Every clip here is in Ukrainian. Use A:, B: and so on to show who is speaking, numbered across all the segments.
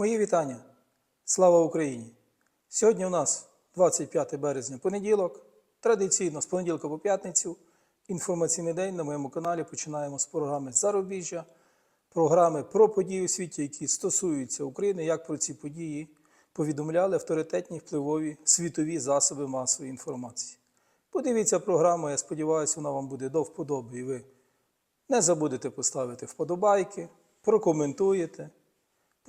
A: Мої вітання. Слава Україні! Сьогодні у нас 25 березня, понеділок. Традиційно з понеділка по п'ятницю. Інформаційний день на моєму каналі починаємо з програми Зарубіжжя, програми про події у світі, які стосуються України, як про ці події повідомляли авторитетні впливові світові засоби масової інформації. Подивіться програму, я сподіваюся, вона вам буде до вподоби, і ви не забудете поставити вподобайки, прокоментуєте,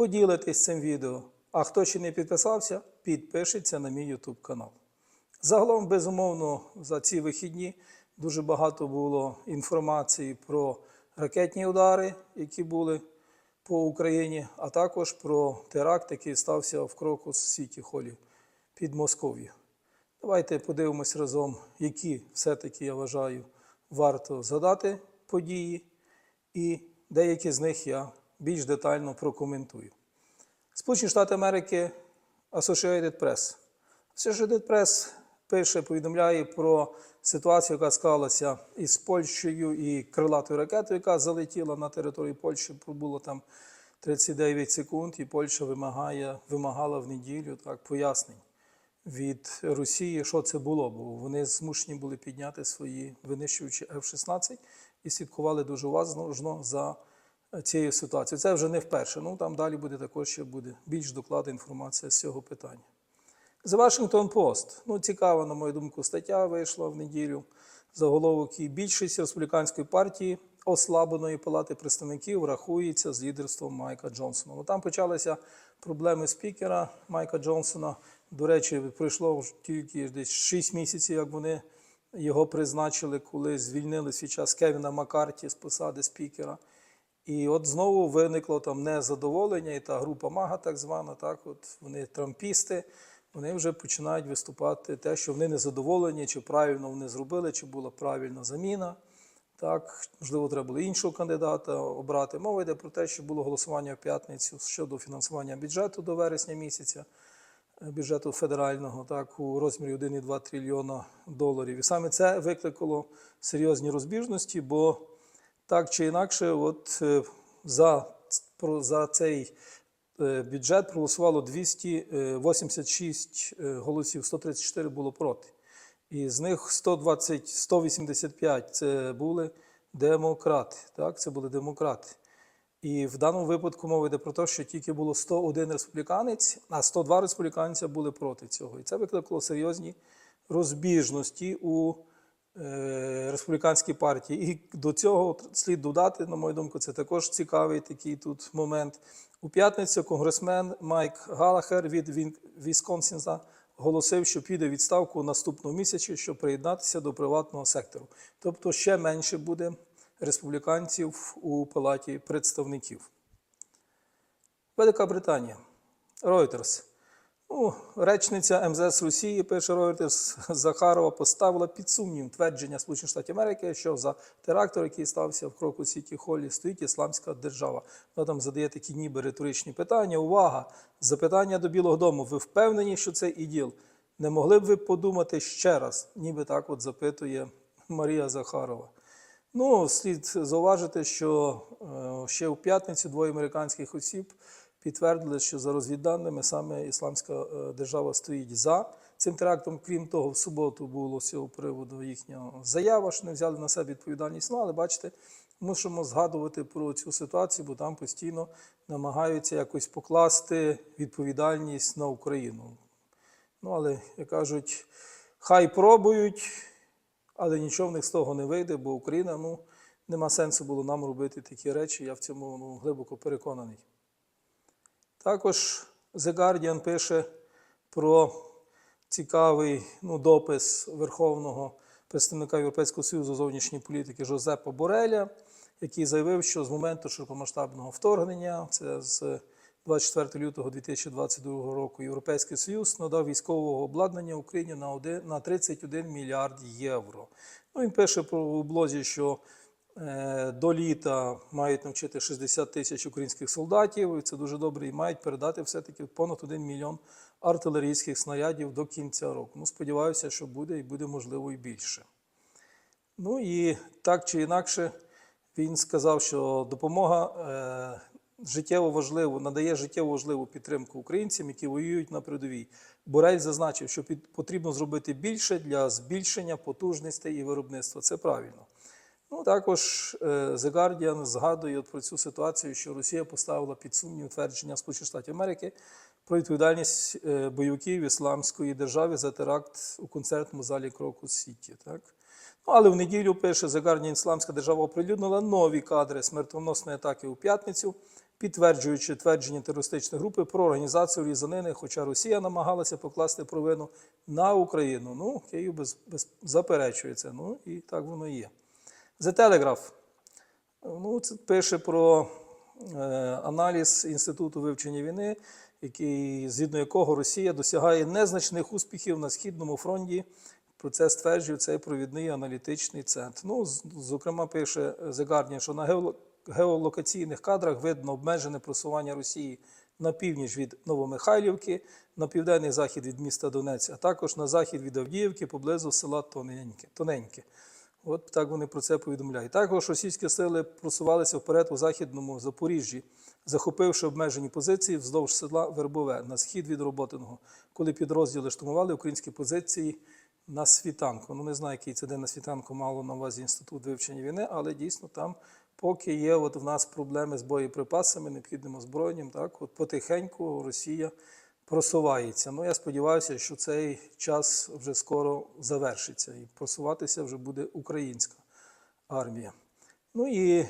A: поділитесь цим відео. А хто ще не підписався, підпишіться на мій YouTube канал. Загалом, безумовно, за ці вихідні дуже багато було інформації про ракетні удари, які були по Україні, а також про теракт, який стався в Крокус Сіті Холі під Москов'ю. Давайте подивимось разом, які все-таки я вважаю варто згадати події, і деякі з них я більш детально прокоментую. Сполучені Штати Америки Associated Press. Associated Press пише, повідомляє про ситуацію, яка склалася із Польщею і крилатою ракетою, яка залетіла на територію Польщі, пробуло там 39 секунд, і Польща вимагає, вимагала в неділю так, пояснень від Росії, що це було, бо вони змушені були підняти свої винищувачі F-16 і слідкували дуже уважно за цією ситуацією. Це вже не вперше. Ну там далі буде також ще буде більш докладна інформація з цього питання. The Washington Post. Ну, цікава, на мою думку, стаття вийшла в неділю. Заголовок і більшість республіканської партії ослабленої палати представників рахується з лідерством Майка Джонсона. Ну, там почалися проблеми спікера Майка Джонсона. До речі, пройшло тільки десь 6 місяців, як вони його призначили, коли звільнили свій час Кевіна Маккарті з посади спікера. І от знову виникло там незадоволення, і та група Мага, так звана, так, от вони трампісти, вони вже починають виступати те, що вони незадоволені, чи правильно вони зробили, чи була правильна заміна. Так, можливо, треба було іншого кандидата обрати. Мова йде про те, що було голосування в п'ятницю щодо фінансування бюджету до вересня місяця, е, бюджету федерального, так, у розмірі 1,2 трильйона доларів. І саме це викликало серйозні розбіжності, бо так чи інакше, от е, за, за цей е, бюджет проголосувало 286 е, голосів, 134 було проти. І з них 120, 185 це були демократи. Так, це були демократи. І в даному випадку мова йде про те, що тільки було 101 республіканець, а 102 республіканця були проти цього. І це викликало серйозні розбіжності у республіканській партії. І до цього слід додати, на мою думку, це також цікавий такий тут момент. У п'ятницю конгресмен Майк Галахер від Вісконсінза оголосив, що піде відставку наступного місяця, щоб приєднатися до приватного сектору. Тобто ще менше буде республіканців у палаті представників. Велика Британія. Reuters. Ну, речниця МЗС Росії, пише Reuters, Захарова поставила під сумнів твердження Сполучених Штатів Америки, що за терактор, який стався в Кроку Сіті Холі, стоїть ісламська держава. Вона там задає такі ніби риторичні питання. Увага! Запитання до Білого Дому. Ви впевнені, що це іділ? Не могли б ви подумати ще раз, ніби так от запитує Марія Захарова. Ну, слід зауважити, що е, ще у п'ятницю двоє американських осіб підтвердили, що за розвідданими саме Ісламська е, держава стоїть за цим терактом. Крім того, в суботу було з цього приводу їхня заява, що не взяли на себе відповідальність. Ну, але бачите, мусимо згадувати про цю ситуацію, бо там постійно намагаються якось покласти відповідальність на Україну. Ну, але, як кажуть, хай пробують, але нічого в них з того не вийде, бо Україна, ну, нема сенсу було нам робити такі речі, я в цьому ну, глибоко переконаний. Також The Guardian пише про цікавий ну, допис Верховного представника Європейського Союзу зовнішньої політики Жозепа Бореля, який заявив, що з моменту широкомасштабного вторгнення, це з 24 лютого 2022 року, Європейський Союз надав військового обладнання Україні на, один, на 31 мільярд євро. Ну, він пише про у блозі, що До літа мають навчити 60 тисяч українських солдатів, і це дуже добре, і мають передати все-таки понад 1 мільйон артилерійських снарядів до кінця року. Ну, сподіваюся, що буде і буде можливо і більше. Ну і так чи інакше, він сказав, що допомога е, життєво важливу, надає життєво важливу підтримку українцям, які воюють на передовій. Борель зазначив, що під, потрібно зробити більше для збільшення потужностей і виробництва. Це правильно. Ну, також е, The Guardian згадує про цю ситуацію, що Росія поставила під сумнів твердження Сполучених Штатів Америки про відповідальність е, бойовиків Ісламської держави за теракт у концертному залі Крокус Сіті. Так? Ну, але в неділю пише The Guardian, Ісламська держава оприлюднила нові кадри смертоносної атаки у п'ятницю, підтверджуючи твердження терористичної групи про організацію різанини, хоча Росія намагалася покласти провину на Україну. Ну, Київ без, без, заперечує. Ну і так воно і є. The Telegraph. Ну, це пише про е, аналіз Інституту вивчення війни, який, згідно якого Росія досягає незначних успіхів на Східному фронті. Про це стверджує цей провідний аналітичний центр. Ну, зокрема, пише The Guardian, що на геолокаційних кадрах видно обмежене просування Росії на північ від Новомихайлівки, на південний захід від міста Донець, а також на захід від Авдіївки поблизу села Тоненьке. Тоненьке. От так вони про це повідомляють. Також російські сили просувалися вперед у західному Запоріжжі, захопивши обмежені позиції вздовж села Вербове на схід від Роботиного, коли підрозділи штурмували українські позиції на світанку. Ну не знаю, який це день на світанку мало на увазі інститут вивчення війни, але дійсно там, поки є от в нас проблеми з боєприпасами, необхідним озброєнням, так от потихеньку Росія просувається. Ну я сподіваюся, що цей час вже скоро завершиться, і просуватися вже буде українська армія. Ну і е,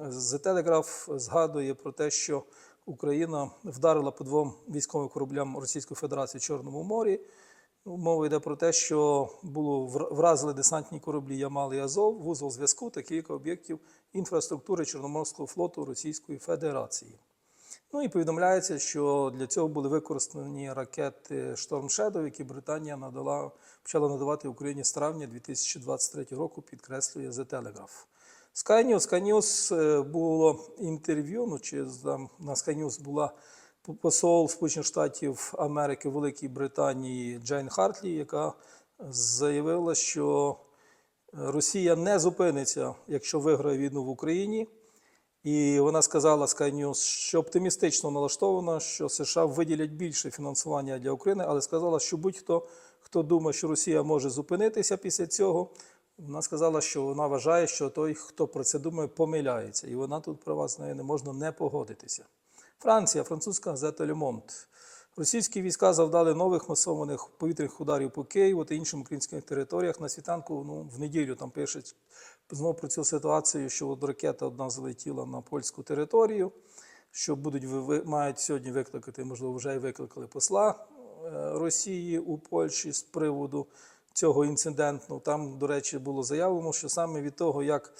A: The Telegraph згадує про те, що Україна вдарила по двом військовим кораблям Російської Федерації в Чорному морі. Ну, Мова йде про те, що було вразили десантні кораблі Ямал і Азов, вузол зв'язку та кілька об'єктів інфраструктури Чорноморського флоту Російської Федерації. Ну і повідомляється, що для цього були використані ракети Storm Shadow, які Британія надала, почала надавати Україні з травня 2023 року, підкреслює The Telegraph. Sky News. Sky News е, було інтерв'ю, ну чи там на Sky News була посол Сполучених Штатів Америки Великій Британії Джейн Хартлі, яка заявила, що Росія не зупиниться, якщо виграє війну в Україні. І вона сказала Sky News, що оптимістично налаштована, що США виділять більше фінансування для України, але сказала, що будь-хто, хто думає, що Росія може зупинитися після цього, вона сказала, що вона вважає, що той, хто про це думає, помиляється. І вона тут про вас не можна не погодитися. Франція, французька газета Le. Російські війська завдали нових масованих повітряних ударів по Києву та іншим українським територіях. На світанку ну, в неділю там пишуть знову про цю ситуацію, що от ракета одна залетіла на польську територію, що будуть мають сьогодні викликати, можливо, вже й викликали посла е, Росії у Польщі з приводу цього інциденту. Там, до речі, було заявлено, що саме від того, як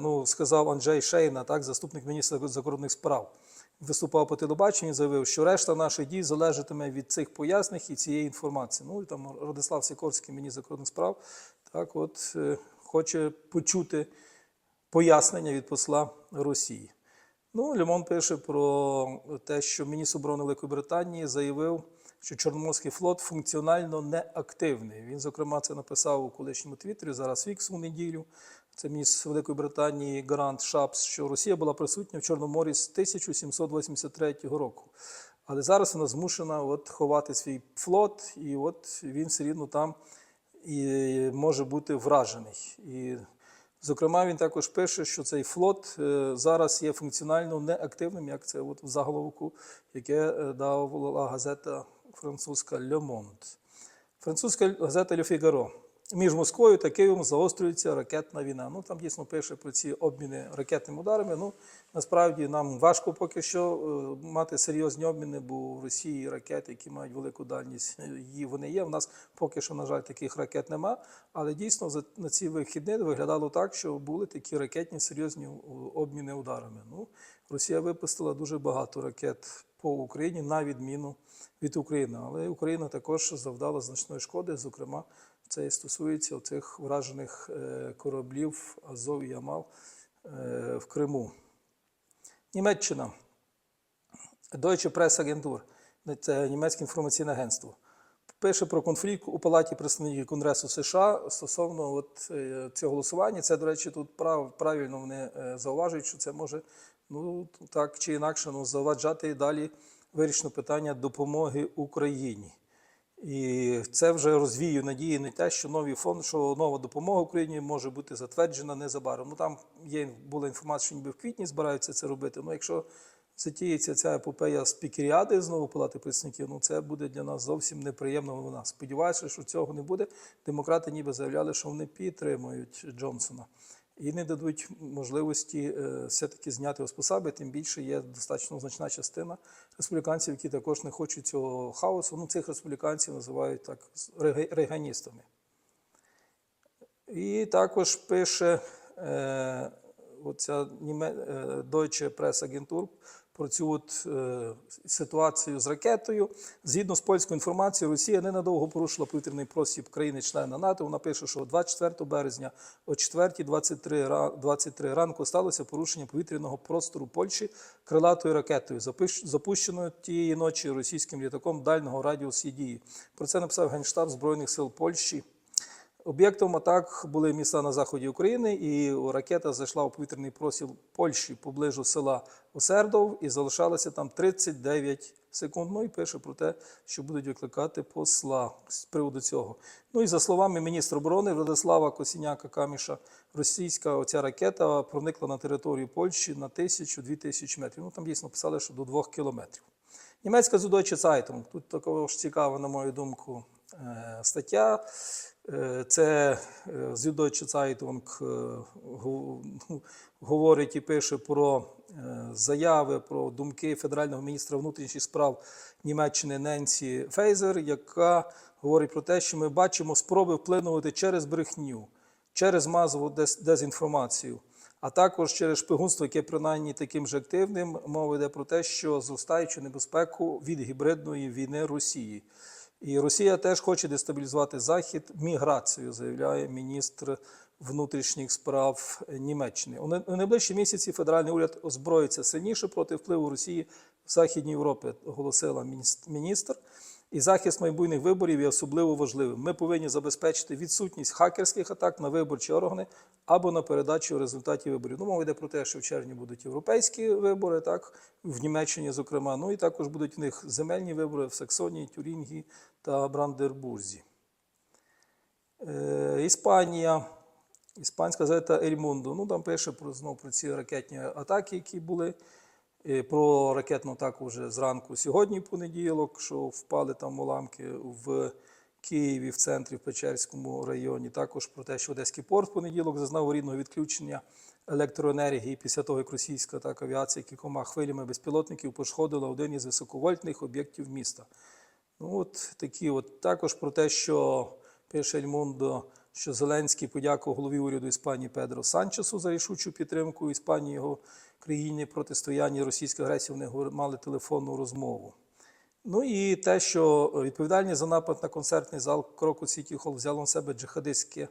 A: ну, сказав Анджей Шейна, так, заступник міністра закордонних справ, виступав по телебаченню, заявив, що решта наших дій залежатиме від цих пояснень і цієї інформації. Ну і там Радислав Сікорський, міністр закордонних справ, так от е, хоче почути пояснення від посла Росії. Ну, Лемон пише про те, що міністр оборони Великої Британії заявив, що Чорноморський флот функціонально неактивний. Він, зокрема, це написав у колишньому твіттері, зараз Вікс у неділю. Це міністр Великої Британії Грант Шапс, що Росія була присутня в Чорному морі з 1783 року. Але зараз вона змушена от ховати свій флот, і от він все рівно там і може бути вражений. І, зокрема, він також пише, що цей флот е, зараз є функціонально неактивним, як це от в заголовку, яке е, дала газета французька Le Monde. Французька газета Le Figaro. Між Москвою та Києвом загострюється ракетна війна. Ну там дійсно пише про ці обміни ракетними ударами. Ну насправді нам важко поки що е, мати серйозні обміни, бо в Росії ракети, які мають велику дальність, е, її вони є. У нас поки що, на жаль, таких ракет нема. Але дійсно на ці вихідні виглядало так, що були такі ракетні серйозні обміни ударами. Ну, Росія випустила дуже багато ракет по Україні на відміну від України. Але Україна також завдала значної шкоди, зокрема. Це стосується цих вражених е, кораблів Азов і Ямал е, в Криму. Німеччина. Deutsche Presse Agentur. Це німецьке інформаційне агентство. пише про конфлікт у Палаті представників Конгресу США стосовно от, е, цього голосування. Це, до речі, тут прав, правильно вони е, зауважують, що це може ну, так чи інакше ну, заваджати і далі вирішено питання допомоги Україні. І це вже розвіює надії на те, що новий фонд, що нова допомога Україні може бути затверджена незабаром. Ну там є була інформація, що ніби в квітні збираються це робити. Ну, якщо затіється ця епопея спікеріади знову палати представників, ну це буде для нас зовсім неприємна новина. Сподіваюся, що цього не буде. Демократи ніби заявляли, що вони підтримують Джонсона. І не дадуть можливості е, все-таки зняти його з тим більше є достатньо значна частина республіканців, які також не хочуть цього хаосу. Ну, цих республіканців називають так реганістами. І також пише е, оця е, Deutsche Presse-Agentur про цю от, е, ситуацію з ракетою. Згідно з польською інформацією, Росія ненадовго порушила повітряний простір країни-члена НАТО. Вона пише, що 24 березня о 4.23 ра- 23 ранку сталося порушення повітряного простору Польщі крилатою ракетою, запущ- запущеною тієї ночі російським літаком дальнього радіусу дії. Про це написав Генштаб Збройних сил Польщі. Об'єктом атак були міста на заході України, і ракета зайшла у повітряний простір Польщі поближу села Осердов і залишалася там 39 секунд. Ну і пише про те, що будуть викликати посла з приводу цього. Ну і за словами міністра оборони Владислава Косіняка Каміша, російська оця ракета проникла на територію Польщі на тисячу-дві тисячі метрів. Ну там дійсно писали, що до двох кілометрів. Німецька Süddeutsche Zeitung. Тут також цікава, на мою думку, стаття. Е, Це е, Süddeutsche Zeitung е, ну, говорить і пише про е, заяви, про думки федерального міністра внутрішніх справ Німеччини Ненсі Фейзер, яка говорить про те, що ми бачимо спроби вплинувати через брехню, через масову дез- дезінформацію а також через шпигунство, яке принаймні таким же активним, мова йде про те, що зростаючу небезпеку від гібридної війни Росії. І Росія теж хоче дестабілізувати Захід міграцією, заявляє міністр внутрішніх справ Німеччини. У найближчі місяці федеральний уряд озброїться сильніше проти впливу Росії в Західній Європі, оголосила мініс- міністр. І захист майбутніх виборів є особливо важливим. Ми повинні забезпечити відсутність хакерських атак на виборчі органи або на передачу результатів виборів. Ну, мова йде про те, що в червні будуть європейські вибори, так в Німеччині, зокрема. Ну і також будуть в них земельні вибори в Саксонії, Тюрінгі та Брандербурзі. Е, Іспанія. Іспанська газета Ельмундо. Ну там пише про знову про ці ракетні атаки, які були. Про ракетну атаку вже зранку сьогодні, понеділок, що впали там уламки в Києві, в центрі, в Печерському районі. Також про те, що Одеський порт в понеділок зазнав аварійного відключення електроенергії після того, як російська так, авіація кількома хвилями безпілотників пошкодила один із високовольтних об'єктів міста. Ну, от такі от також про те, що пише Ельмундо, що Зеленський подякував голові уряду Іспанії Педро Санчесу за рішучу підтримку Іспанії його країні протистояння російської агресії. Вони мали телефонну розмову. Ну і те, що відповідальність за напад на концертний зал Кроку Сіті Хол взяла на себе джихадистське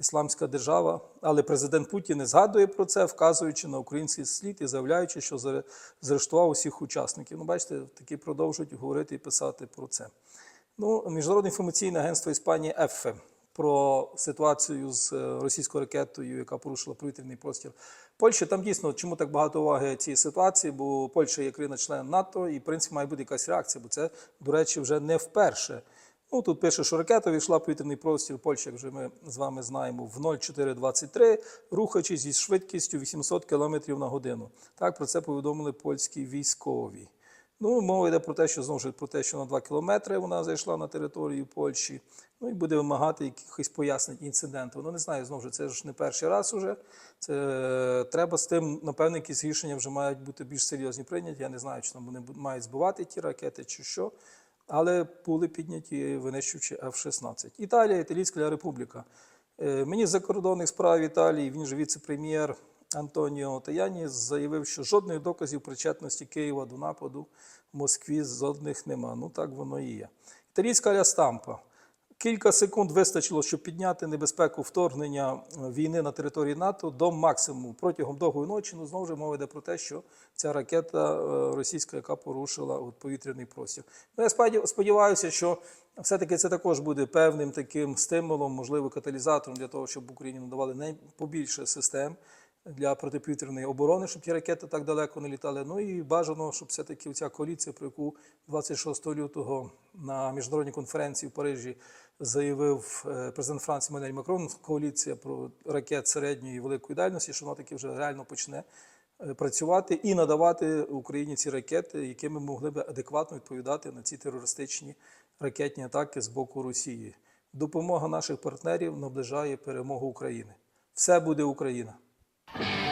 A: ісламська держава, але президент Путін не згадує про це, вказуючи на український слід і заявляючи, що заре- заарештував усіх учасників. Ну, бачите, таки продовжують говорити і писати про це. Ну, Міжнародне інформаційне агентство Іспанії ЕФЕ про ситуацію з е, російською ракетою, яка порушила повітряний простір Польщі. Там дійсно чому так багато уваги цій ситуації, бо Польща є країна-член НАТО, і в принципі має бути якась реакція, бо це, до речі, вже не вперше. Ну, тут пише, що ракета війшла в повітряний простір Польщі, як вже ми з вами знаємо, в 0423, рухаючись зі швидкістю 800 км на годину. Так про це повідомили польські військові. Ну, мова йде про те, що знову ж про те, що на 2 кілометри вона зайшла на територію Польщі, ну і буде вимагати якихось пояснень інциденту. Ну, не знаю, знову ж це ж не перший раз уже. Це треба з тим, напевно, якісь рішення вже мають бути більш серйозні прийняті. Я не знаю, чи там вони мають збивати ті ракети чи що. Але були підняті винищуючи F-16. Італія, Італійська Республіка. Е, Мені закордонних справ Італії, він же віце-прем'єр Антоніо Таяні заявив, що жодних доказів причетності Києва до нападу в Москві жодних нема. Ну так воно і є. Італійська Ля Стампа. Кілька секунд вистачило, щоб підняти небезпеку вторгнення е, війни на території НАТО до максимуму протягом довгої ночі. Ну знову ж мова йде про те, що ця ракета е, російська, яка порушила повітряний простір. Ну я сподів- сподіваюся, що все-таки це також буде певним таким стимулом, можливо, каталізатором для того, щоб Україні надавали побільше систем для протиповітряної оборони, щоб ті ракети так далеко не літали. Ну і бажано, щоб все-таки ця коаліція, про яку 26 лютого на міжнародній конференції в Парижі заявив е, президент Франції Манель Макрон, коаліція про ракет середньої і великої дальності, що вона таки вже реально почне е, працювати і надавати Україні ці ракети, якими могли би адекватно відповідати на ці терористичні ракетні атаки з боку Росії. Допомога наших партнерів наближає перемогу України. Все буде Україна. you